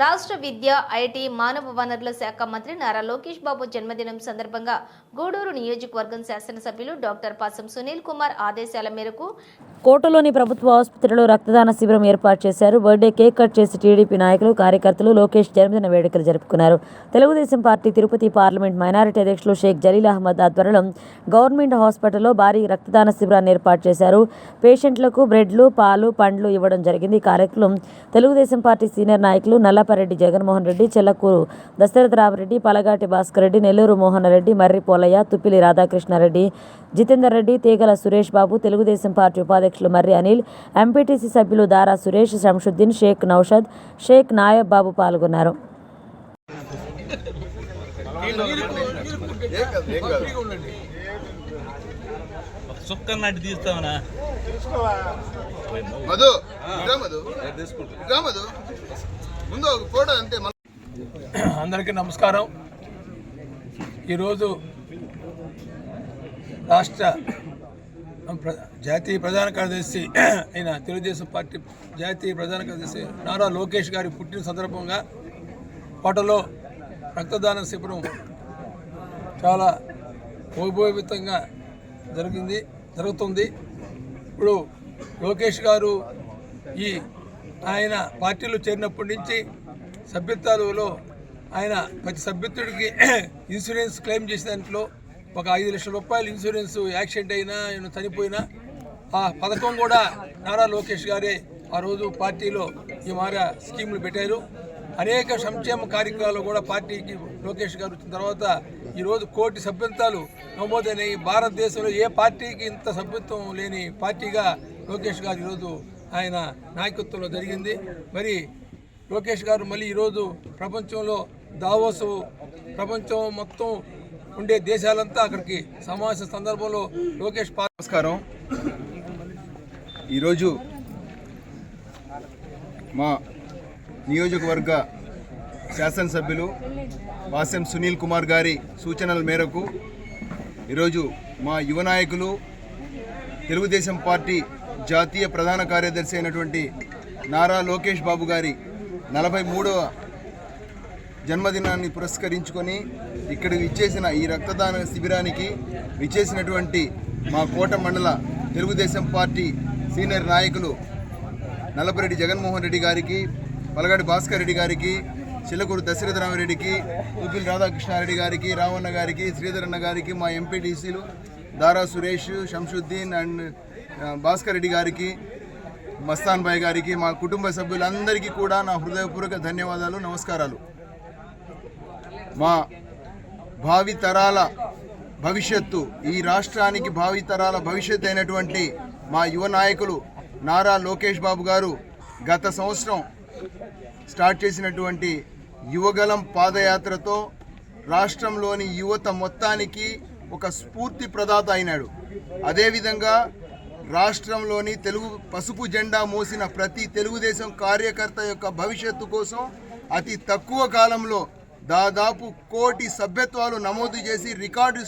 రాష్ట్ర విద్య ఐటీ మానవ వనరుల శాఖ మంత్రి నారా లోకేష్ బాబు జన్మదినం సందర్భంగా గూడూరు నియోజకవర్గం శాసనసభ్యులు డాక్టర్ పాసం సునీల్ కుమార్ ఆదేశాల మేరకు కోటలోని ప్రభుత్వ ఆసుపత్రిలో రక్తదాన శిబిరం ఏర్పాటు చేశారు. బర్త్డే కేక్ కట్ చేసి టీడీపీ నాయకులు కార్యకర్తలు లోకేష్ జన్మదిన వేడుకలు జరుపుకున్నారు. Telugu Desam party Tirupati parliament minority అధ్యక్షులు షేక్ జలీల్ అహ్మద్ ఆధ్వర్యంలో గవర్నమెంట్ హాస్పిటల్లో భారీ రక్తదాన శిబిరాన్ని ఏర్పాటు చేశారు. పేషెంట్లకు బ్రెడ్లు పాలు పండ్లు ఇవ్వడం జరిగింది. ఈ కార్యక్రమం తెలుగుదేశం పార్టీ సీనియర్ నాయకులు నల్ల నల్లపరెడ్డి జగన్మోహన్ రెడ్డి చెల్లకూరు దశరథ రామరెడ్డి పలగాటి భాస్కర్ రెడ్డి నెల్లూరు మోహన్ రెడ్డి మర్రి పోలయ్య తుప్పిలి రాధాకృష్ణారెడ్డి జితేందర్ రెడ్డి తీగల సురేష్ బాబు తెలుగుదేశం పార్టీ ఉపాధ్యక్షులు మర్రి అనిల్ ఎంపీటీసీ సభ్యులు దారా సురేష్ శంషుద్దీన్ షేక్ నౌషద్ షేక్ నాయబ్ బాబు పాల్గొన్నారు. సుక్క నాటి తీస్తామనా మధు ఇదా మధు. ఇదా మధు. ముందు ఒక ఫోటో అంతే మన అందరికీ నమస్కారం. ఈరోజు రాష్ట్ర ప్ర- జాతీయ ప్రధాన కార్యదర్శి అయిన తెలుగుదేశం పార్టీ జాతీయ ప్రధాన కార్యదర్శి నారా లోకేష్ గారి పుట్టిన సందర్భంగా కోటలో రక్తదాన శిబిరం చాలా వైభవితంగా జరిగింది జరుగుతుంది. ఇప్పుడు లోకేష్ గారు ఈ ఆయన పార్టీలో చేరినప్పటి నుంచి సభ్యత్వాలలో ఆయన ప్రతి సభ్యత్తుడికి ఇన్సూరెన్స్ క్లెయిమ్ చేసే దాంట్లో ఒక ఐదు లక్షల రూపాయలు ఇన్సూరెన్స్ యాక్సిడెంట్ అయినా ఆయన చనిపోయినా ఆ పథకం కూడా నారా లోకేష్ గారే ఆ రోజు పార్టీలో ఈ మార స్కీములు పెట్టారు. అనేక సంక్షేమ కార్యక్రమాలు కూడా పార్టీకి లోకేష్ గారు వచ్చిన తర్వాత ఈరోజు కోటి సభ్యత్వాలు నమోదైనాయి. భారతదేశంలో ఏ పార్టీకి ఇంత సభ్యత్వం లేని పార్టీగా లోకేష్ గారు ఈరోజు ఆయన నాయకత్వంలో జరిగింది. మరి లోకేష్ గారు మళ్ళీ ఈరోజు ప్రపంచంలో దావోసు ప్రపంచం మొత్తం ఉండే దేశాలంతా అక్కడికి సమావేశ సందర్భంలో లోకేష్ నమస్కారం. ఈరోజు మా నియోజకవర్గ శాసనసభ్యులు వాసెం సునీల్ కుమార్ గారి సూచనల మేరకు ఈరోజు మా యువ నాయకులు తెలుగుదేశం పార్టీ జాతీయ ప్రధాన కార్యదర్శి అయినటువంటి నారా లోకేష్ బాబు గారి నలభై మూడవ జన్మదినాన్ని పురస్కరించుకొని ఇక్కడ విచ్చేసిన ఈ రక్తదాన శిబిరానికి విచ్చేసినటువంటి మా కోట మండల తెలుగుదేశం పార్టీ సీనియర్ నాయకులు నల్లపరెడ్డి జగన్మోహన్ రెడ్డి గారికి పలగడి భాస్కర్ రెడ్డి గారికి చిల్లకూరు దశరథరామరెడ్డికి తుపిల్ రాధాకృష్ణారెడ్డి గారికి రావణ గారికి శ్రీధరన్న గారికి మా ఎంపీటీసీలు దారా సురేష్ శంషుద్దీన్ అండ్ భాస్కర్ రెడ్డి గారికి మస్తాన్ భాయ్ గారికి మా కుటుంబ సభ్యులందరికీ కూడా నా హృదయపూర్వక ధన్యవాదాలు నమస్కారాలు. మా భావితరాల భవిష్యత్తు ఈ రాష్ట్రానికి భావితరాల భవిష్యత్తు అయినటువంటి మా యువ నాయకులు నారా లోకేష్ బాబు గారు గత సంవత్సరం స్టార్ట్ చేసినటువంటి యువగలం పాదయాత్రతో రాష్ట్రంలోని యువత మొత్తానికి ఒక స్ఫూర్తి ప్రదాత అయినాడు. అదేవిధంగా రాష్ట్రంలోని తెలుగు పసుపు జెండా మోసిన ప్రతి తెలుగుదేశం కార్యకర్త యొక్క భవిష్యత్తు కోసం అతి తక్కువ కాలంలో దాదాపు కోటి సభ్యత్వాలు నమోదు చేసి రికార్డు